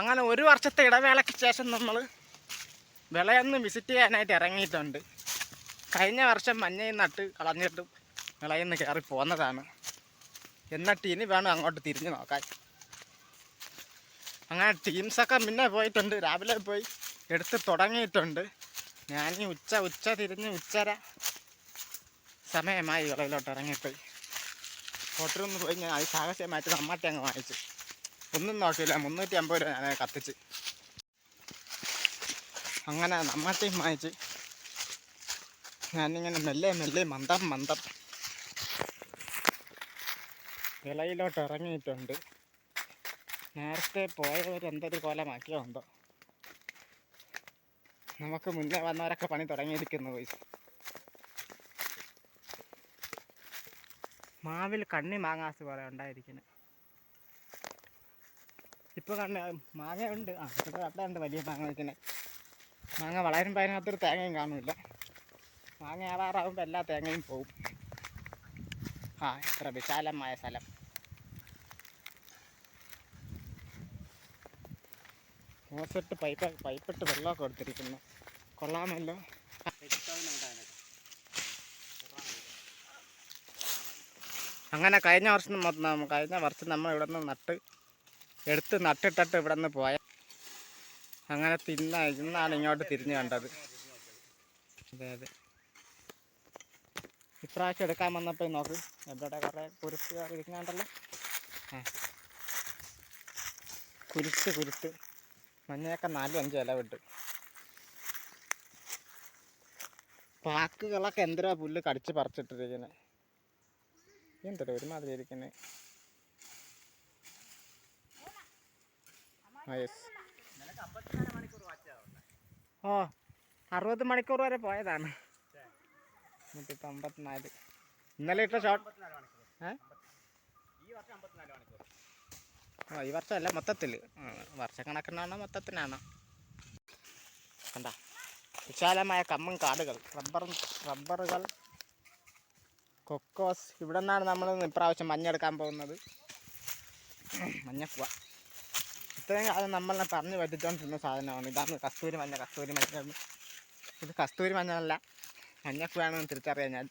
അങ്ങനെ ഒരു വർഷത്തെ ഇടവേളയ്ക്ക് ശേഷം നമ്മൾ വിളയൊന്ന് വിസിറ്റ് ചെയ്യാനായിട്ട് ഇറങ്ങിയിട്ടുണ്ട്. കഴിഞ്ഞ വർഷം മഞ്ഞയിൽ നട്ട് കളഞ്ഞിട്ടും വിളയെന്ന് കയറി പോന്നതാണ്. എന്നിട്ട് ഇനി വേണം അങ്ങോട്ട് തിരിഞ്ഞു നോക്കാൻ. അങ്ങനെ ടീംസൊക്കെ മുന്നേ പോയിട്ടുണ്ട്. രാവിലെ പോയി എടുത്ത് തുടങ്ങിയിട്ടുണ്ട്. ഞാൻ ഉച്ച ഉച്ച തിരിഞ്ഞ് ഉച്ചര സമയമായി വിളയിലോട്ട് ഇറങ്ങിപ്പോയി. ഹോട്ടലൊന്ന് പോയി ഞാൻ അത് സാഹസ്യമായിട്ട് നമ്മട്ടെ അങ്ങ് വാങ്ങിച്ചു. ഒന്നും നോക്കിയില്ല. മുന്നൂറ്റി അമ്പത് രൂപ ഞാൻ കത്തിച്ച്. അങ്ങനെ നമ്മത്തെയും വാങ്ങിച്ച് ഞാനിങ്ങനെ മെല്ലെ മെല്ലെ മന്ദം മന്ദം വിളയിലോട്ട് ഇറങ്ങിയിട്ടുണ്ട്. നേരത്തെ പോയവർ എന്തൊരു കോലമാക്കിയോ ഉണ്ടോ നമുക്ക് മുന്നേ വന്നവരൊക്കെ പണി തുടങ്ങിയിരിക്കുന്നു പോയി മാവിൽ കണ്ണി മാങ്ങാസ് പോലെ ഉണ്ടായിരിക്കുന്നത് ഇപ്പോൾ കണ്ട മാങ്ങ ഉണ്ട്. ആ ഇപ്പൊ കട്ടയുണ്ട് വലിയ മാങ്ങ നിൽക്കുന്നത് മാങ്ങ വളരുമ്പോൾ അതിനകത്തൊരു തേങ്ങയും കാണില്ല. മാങ്ങ ആവാറാകുമ്പോൾ എല്ലാ തേങ്ങയും പോവും. ആ എത്ര വിശാലമായ സ്ഥലം. ഓസിട്ട് പൈപ്പ് പൈപ്പിട്ട് വെള്ളമൊക്കെ എടുത്തിരിക്കുന്നു. കൊള്ളാമല്ലോ. അങ്ങനെ കഴിഞ്ഞ വർഷം കഴിഞ്ഞ വർഷം നമ്മൾ ഇവിടെ നിന്ന് നട്ട് എടുത്ത് നട്ടിട്ടിട്ട് ഇവിടെ നിന്ന് പോയ അങ്ങനെ തിന്ന ഇന്നാണ് ഇങ്ങോട്ട് തിരിഞ്ഞു കണ്ടത്. അതെ അതെ. ഇപ്രാവശ്യം എടുക്കാൻ വന്നപ്പോൾ നോക്ക്. എവിടെ കുറേ കുരുത്ത് ഇരിക്കുന്നുണ്ടല്ലോ കുരുത്ത് കുരുത്ത് മഞ്ഞയൊക്കെ നാലും അഞ്ചും ഇല വിട്ട് പാക്കുകളൊക്കെ എന്തിനാ പുല്ല് കടിച്ച് പറിച്ചിട്ടിരിക്കുന്നത് എന്തൊരു ഒരുമാതിരി ഇരിക്കുന്നത് ആ യെസ് ഓ അറുപത് മണിക്കൂർ വരെ പോയതാണ്. എന്നിട്ടിപ്പോൾ അമ്പത്തിനാല് ഇന്നലെ ഇട്ട ഷോട്ട് ഈ വർഷമല്ല മൊത്തത്തിൽ വർഷക്കണക്കിനാണോ മൊത്തത്തിനാണോ. കണ്ട? വിശാലമായ കമ്മും കാടുകൾ. റബ്ബർ റബ്ബറുകൾ കൊക്കോസ്. ഇവിടെ നിന്നാണ് നമ്മൾ ഇപ്രാവശ്യം മഞ്ഞെടുക്കാൻ പോകുന്നത്. മഞ്ഞപ്പൂവ. ഇത്രയും കാലം നമ്മളെ പറഞ്ഞ് പറ്റിച്ചോണ്ടിരുന്ന സാധനമാണ്. ഇതാണ് കസ്തൂരി മഞ്ഞ കസ്തൂരി മഞ്ഞ. ഇത് കസ്തൂരി മഞ്ഞളല്ല മഞ്ഞപ്പൂവാണെന്ന് തിരിച്ചറിയാൻ ഞാൻ.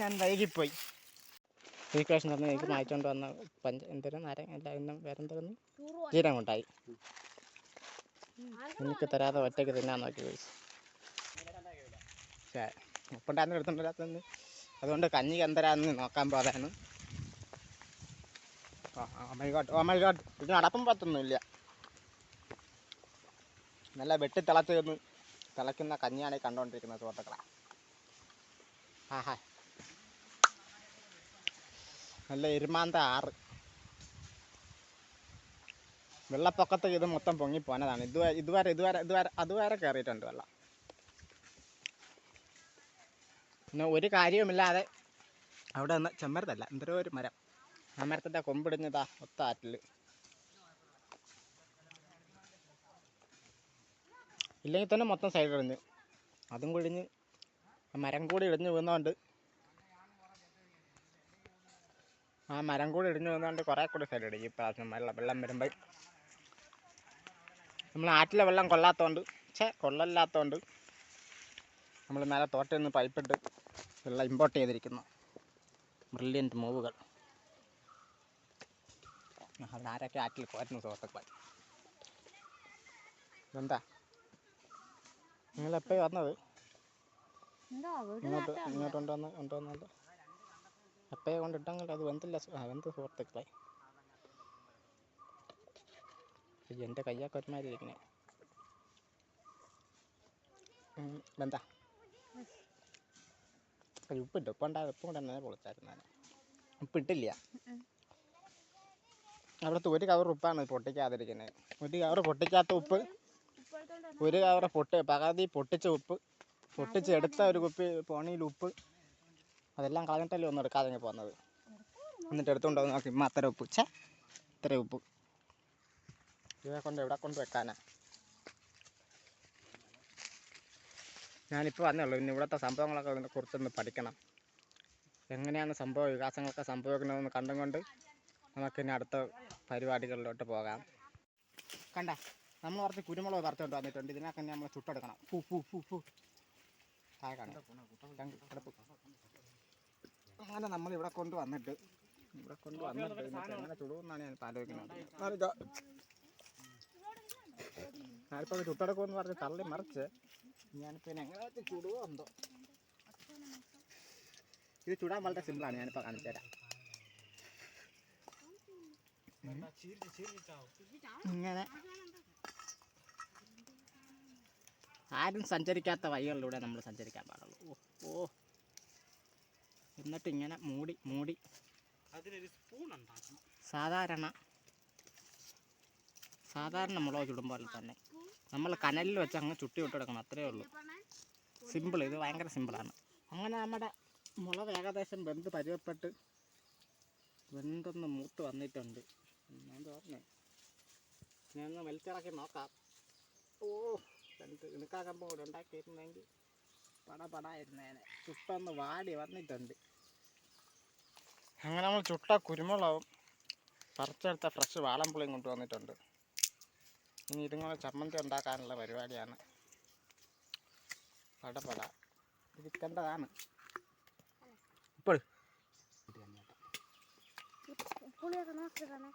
ഞാൻ വൈകിപ്പോയി. ഈ ശ്രീകൃഷ്ണൻ തന്നെ എനിക്ക് മായിച്ചുകൊണ്ട് വന്ന പഞ്ച എന്തൊരു നര ഇന്നും വേറെ എന്തൊരു ജീരം കൊണ്ടായി എനിക്ക് തരാതെ ഒറ്റയ്ക്ക് തിന്നാൻ നോക്കി പോയി പക്ഷേ ഒപ്പുണ്ടായിരുന്നു എടുത്തോണ്ടില്ലാത്തന്ന് അതുകൊണ്ട് കഞ്ഞിക്ക് എന്തരാന്ന് നോക്കാൻ പോകാനാണ്. ഓമൈഗോട്ട് ഓമൈഗോട്ട് ഇത് നടപ്പം പത്തൊന്നുമില്ല. നല്ല വെട്ടി തിളച്ച് നിന്ന് തിളയ്ക്കുന്ന കഞ്ഞിയാണ് ഈ കണ്ടുകൊണ്ടിരിക്കുന്നത് സുഹൃത്തുക്കളെ. ആഹാ നല്ല എരുമാന്ത ആറ്. വെള്ളപ്പൊക്കത്ത് ഇത് മൊത്തം പൊങ്ങി പോനതാണ് ഇതുവരെ ഇതുവരെ ഇതുവരെ ഇതുവരെ അതുവരെ കയറിയിട്ടുണ്ട് വെള്ളം. പിന്നെ ഒരു കാര്യവുമില്ലാതെ അവിടെ നിന്ന് ചെമ്മരത്തല്ല എന്തോ ഒരു മരം. ആ മരത്തിന്റെ ഒത്താറ്റിൽ ഇല്ലെങ്കിൽ തന്നെ മൊത്തം സൈഡ് ഇടിഞ്ഞ് അതും കൊഴിഞ്ഞ് മരം കൂടി ഇടിഞ്ഞ് വീണുകൊണ്ട് ആ മരം കൂടി ഇടിഞ്ഞ് വീണുകൊണ്ട് കുറേ കൂടി സൈഡ് ഇടിക്കും ഈ പ്രാവശ്യം വെള്ളം വെള്ളം വരുമ്പോൾ നമ്മൾ ആറ്റിലെ വെള്ളം കൊള്ളാത്തതുകൊണ്ട് ഛേ കൊള്ളല്ലാത്തതുകൊണ്ട് നമ്മൾ മേലെ തോട്ടയിൽ നിന്ന് പൈപ്പിട്ട് വെള്ളം ഇമ്പോർട്ട് ചെയ്തിരിക്കുന്നു. ബ്രില്യന്റ് മൂവുകൾ ആരൊക്കെ ആറ്റിൽ പോരുന്നു സുഹൃത്തുക്കളെ എന്താ നിങ്ങൾ എപ്പോ വന്നത് ഇങ്ങോട്ട് എപ്പോഴും കൊണ്ടിട്ടെങ്കിൽ അത് വെന്തില്ല വെന്ത് സുഹൃത്തുക്കളെ എന്റെ കയ്യൊക്കെ ഒരുമാതിരി ഇരിക്കണേ എന്താ ഉപ്പിട്ട് ഉപ്പുണ്ടായത് ഉപ്പും കൂടെ തന്നെ പൊളിച്ചായിരുന്നു ഞാൻ ഉപ്പിട്ടില്ല അവിടുത്തെ ഒരു കവർ ഉപ്പാണ് പൊട്ടിക്കാതിരിക്കുന്നത് ഒരു കവർ പൊട്ടിക്കാത്ത ഉപ്പ് ഒരു കവർ പൊട്ടി പകുതി പൊട്ടിച്ച ഉപ്പ് പൊട്ടിച്ചെടുത്ത ഒരു കുപ്പി പോണിയിൽ ഉപ്പ്. അതെല്ലാം കളഞ്ഞിട്ടല്ലേ ഒന്നും എടുക്കാതെ പോകുന്നത് എന്നിട്ട് എടുത്തുകൊണ്ട് വന്ന് നോക്കി അത്ര ഉപ്പ്. ഛേ ഇത്ര ഉപ്പ്. ഇവിടെ കൊണ്ട് എവിടെ കൊണ്ട് വെക്കാനാ? ഞാനിപ്പോൾ വന്നേ ഉള്ളൂ. ഇനി ഇവിടുത്തെ സംഭവങ്ങളൊക്കെ കുറിച്ചൊന്ന് പഠിക്കണം. എങ്ങനെയാണ് സംഭവ വികാസങ്ങളൊക്കെ സംഭവിക്കുന്നതെന്ന് കണ്ടും കൊണ്ട് നമുക്കിനി അടുത്ത പരിപാടികളിലോട്ട് പോകാം. കണ്ട നമ്മൾ കുറച്ച് കുരുമുളക് പറിച്ചുകൊണ്ട് വന്നിട്ടുണ്ട്. ഇതിനൊക്കെ നമ്മൾ ചുട്ടെടുക്കണം. പൂ പൂ പൂ പൂ അങ്ങനെ നമ്മൾ ഇവിടെ കൊണ്ട് വന്നിട്ട് ഇവിടെ കൊണ്ട് വന്നിട്ട് അങ്ങനെ ചുടുമെന്നാണ് ഞാൻ ആലോചിക്കുന്നത്. ഞാനിപ്പോൾ ചുട്ടെടുക്കുമെന്ന് പറഞ്ഞ് തള്ളി മറിച്ച് ഞാനിപ്പോൾ എങ്ങനെ ചുടുവോ എന്തോ ഇത് ചുടാൻ വളരെ സിമ്പിളാണ് ഞാനിപ്പോൾ കാണിച്ചു തരാം ഇങ്ങനെ. ആരും സഞ്ചരിക്കാത്ത വഴികളിലൂടെ നമ്മൾ സഞ്ചരിക്കാൻ പാടുള്ളൂ. ഓ ഓ. എന്നിട്ട് ഇങ്ങനെ മൂടി മൂടി. അതിനൊരു സ്പൂൺ ഉണ്ടാക്കണം. സാധാരണ സാധാരണ മുളക് ചുടുമ്പോൾ തന്നെ. നമ്മൾ കനലിൽ വെച്ച് അങ്ങ് ചുട്ടി വിട്ടെടുക്കണം അത്രയേ ഉള്ളൂ. സിമ്പിൾ ഇത് ഭയങ്കര സിമ്പിളാണ് അങ്ങനെ നമ്മുടെ മുളക് ഏകദേശം വെന്ത് പരുവപ്പെട്ട് വെന്തൊന്ന് മൂത്ത് വന്നിട്ടുണ്ട്. ഞാൻ തോന്നേ ഞാനൊന്ന് വലിച്ചിറക്കി നോക്കാം. ഓ രണ്ട് ഇണക്കാക്കമ്പം കൂടെ ഉണ്ടാക്കിയിരുന്നെങ്കിൽ പട പടായിരുന്നേനെ ചുട്ടൊന്ന് വാടി വന്നിട്ടുണ്ട്. അങ്ങനെ നമ്മൾ ചുട്ട കുരുമുളകും പറിച്ചെടുത്ത ഫ്രഷ് വാളംപുളിയും കൊണ്ടുവന്നിട്ടുണ്ട് ഇനി ഇതുങ്ങളെ ചമ്മന്തി ഉണ്ടാക്കാനുള്ള പരിപാടിയാണ്. പടപട. ഇരിക്കേണ്ടതാണ് ഇപ്പോൾ പുളിയൊക്കെ നോക്കിയിട്ടാണ്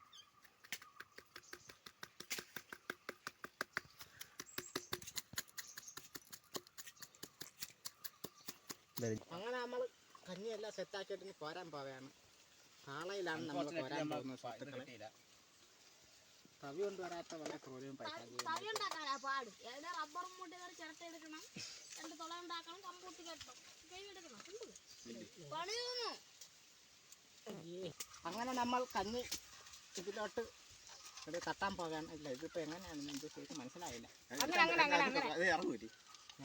അങ്ങനെ നമ്മൾ കഞ്ഞിയെല്ലാം സെറ്റാക്കിയിട്ട് ആക്കിയിട്ട് പോരാൻ പോവുകയാണ് നാളെയിലാണ് നമ്മൾ പോരാൻ പോകുന്നത് സുഹൃത്തുക്കളെ. തവി കൊണ്ടുവരാത്ത വളരെ ക്രൂരവും പൈസ തവി ഉണ്ടാക്കാനാ പാട്. ഏതാ റബ്ബറും മൂട്ടി കയറി ചിരട്ട എടുക്കണം. രണ്ട് തുള ഉണ്ടാക്കണം കമ്പൂട്ടി കെട്ടണം. കൈ എടുക്കണം. അങ്ങനെ നമ്മൾ കഞ്ഞി ഇതിലോട്ട് ഇത് തട്ടാൻ പോകാൻ ഇല്ല ഇതിപ്പോ എങ്ങനെയാണെന്ന് എനിക്ക് ശരിക്കും മനസ്സിലായില്ല. അങ്ങനെ അങ്ങനെ അങ്ങനെ. ഇറങ്ങൂരി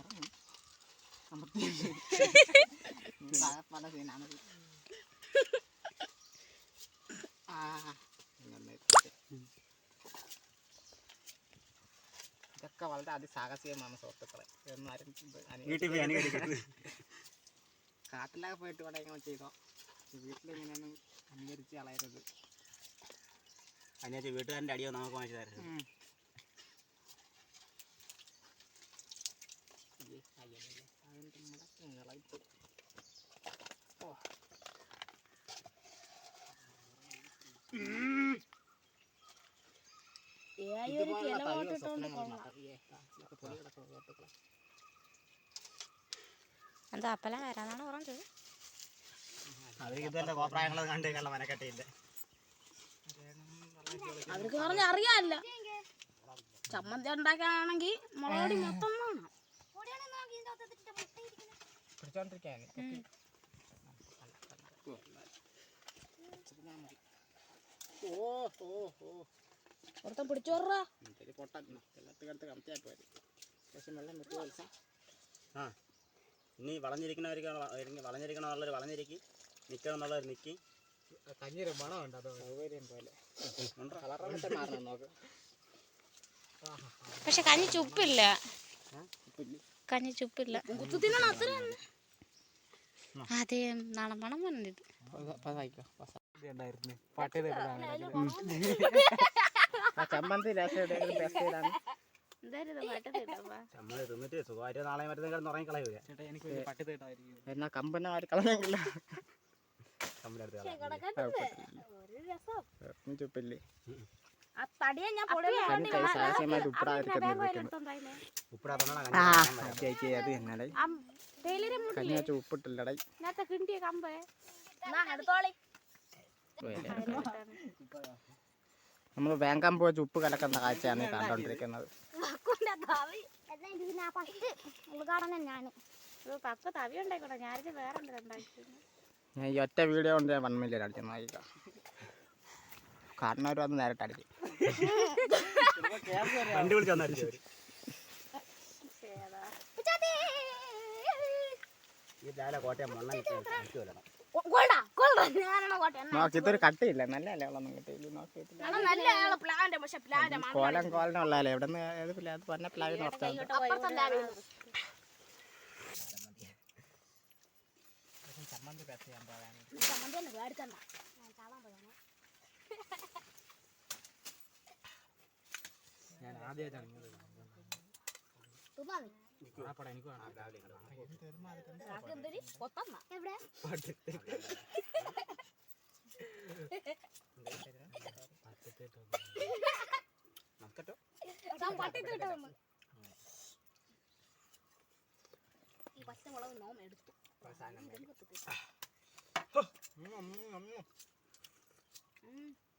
ഇറങ്ങും. ഇതൊക്കെ വളരെ അതിസാഹസികമാണ് സുഹൃത്തുക്കളെ. എന്നാലും കാട്ടിലൊക്കെ പോയിട്ട് ഇവിടെ ഇങ്ങനെ ചെയ്തോ. വീട്ടിലിങ്ങനെയൊന്നും അനുകരിച്ച് കളയരുത്. അതിനകത്ത് വീട്ടുകാരന്റെ അടിയോ നമുക്ക് വാങ്ങിച്ചു തരരുത്. പൊടി കിടക്കുന്ന സുഹൃത്തുക്കളെ. എന്താ അപ്പലം വരാന്നാണ് പറഞ്ഞത് അവർക്ക് ഇതുവരെ കോപ്രായങ്ങളത് കണ്ട് കള്ള മനക്കെട്ടിയില്ല അവർക്ക് പറഞ്ഞ അറിയാല്ല ചമ്മന്തി ഉണ്ടാക്കാനാണെങ്കിൽ മുളകടി മൊത്തം കൊത്തി. ഓ ഓ ഓ ഒരുത്തം പിടിച്ചോറാ. ആ. ഇനി വളഞ്ഞിരിക്കണവർക്ക് വളഞ്ഞിരിക്കണമെന്നുള്ളൊരു വളഞ്ഞിരിക്കി. നിൽക്കണം എന്നുള്ളൊരു നിൽക്കി കഞ്ഞിയൊരു മണമുണ്ട് അത് സൗകര്യം പോലെ. പക്ഷെ കഞ്ഞി ചുപ്പില്ല. കഞ്ഞി ചുപ്പില്ല. അതെ നാളെ പറഞ്ഞിട്ട് ചമ്മന്തി എന്നാ കമ്പന ആര് കളഞ്ഞെങ്കില്ല ചുപ്പില്ലേ ഉപ്പിട്ടില്ലടേ. കിണ്ടിയ കമ്പേ. നമ്മൾ വേങ്കാമ്പ് പോയ ഉപ്പ് കലക്കുന്ന കാഴ്ചയാണ് കണ്ടോണ്ടിരിക്കുന്നത്. ഞാൻ ഈ ഒറ്റ വീഡിയോ കൊണ്ട് ഞാൻ വൺ മില്യൺ അടിച്ചു. നോക്കിക്കാം കാരണം അവർ അത് നേരിട്ട് അടിക്കും. വണ്ടി വിളിച്ച് വന്നായിരിക്കും അവർ ഈ രാവിലെ കോട്ടയം മണ്ണ അടിച്ചു വരണം കൊള്ളാ കൊള്ളാ. ഞാനാണ് കോട്ടെ നോക്കി ഇതൊരു കട്ടിയില്ല. നല്ല അലകളൊന്നും കിട്ടിയില്ല. നോക്കിയിട്ടില്ല കോലം കോലം ഉള്ളതല്ലേ എവിടെ നിന്ന് ഏത് പിള്ളേ അത് പറഞ്ഞ പ്ലാവിൽ നിർത്താൻ ചമ്മന്തി പ്രസ് ചെയ്യാൻ പോകാൻ. ചമ്മന്തി ഞാൻ ആദ്യമായിട്ടാണ് പച്ചമുളക് നോം എടുത്തു. Mm.